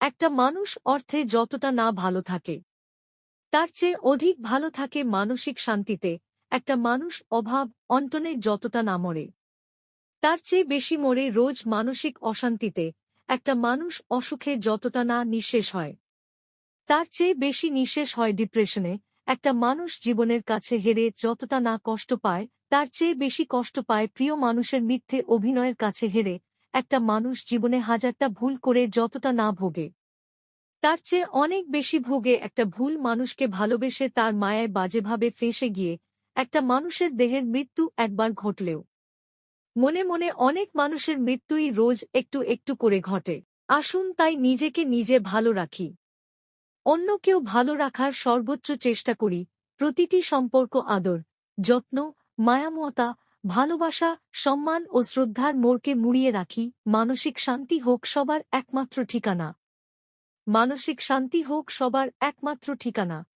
একটা মানুষ অর্থে যতটা না ভালো থাকে, তার চেয়ে অধিক ভালো থাকে মানসিক শান্তিতে। একটা মানুষ অভাব অন্টনে যতটা না মরে, তার চেয়ে বেশি মরে রোজ মানসিক অশান্তিতে। একটা মানুষ অসুখে যতটা না নিঃশেষ হয়, তার চেয়ে বেশি নিঃশেষ হয় ডিপ্রেশনে। একটা মানুষ জীবনের কাছে হেরে যতটা না কষ্ট পায়, তার চেয়ে বেশি কষ্ট পায় প্রিয় মানুষের মিথ্যে অভিনয়ের কাছে হেরে। একটা মানুষ জীবনে হাজারটা ভুল করে যতটা না ভোগে। তার চেয়ে অনেক বেশি ভোগে একটা ভুল মানুষকে ভালোবেসে তার মায়ায় বাজেভাবে ফেঁসে গিয়ে একটা মানুষের দেহের মৃত্যু একবার ঘটলেও। মনে মনে অনেক মানুষের মৃত্যুই রোজ একটু একটু করে ঘটে। আসুন তাই নিজেকে নিজে ভালো রাখি। অন্য কেউ ভালো রাখার সর্বোচ্চ চেষ্টা করি। প্রতিটি সম্পর্ক আদর, যত্ন, মায়ামতা ভালোবাসা, সম্মান ও শ্রদ্ধার মোড়কে মুড়িয়ে রাখি, মানসিক শান্তি হোক সবার একমাত্র ঠিকানা। মানসিক শান্তি হোক সবার একমাত্র ঠিকানা।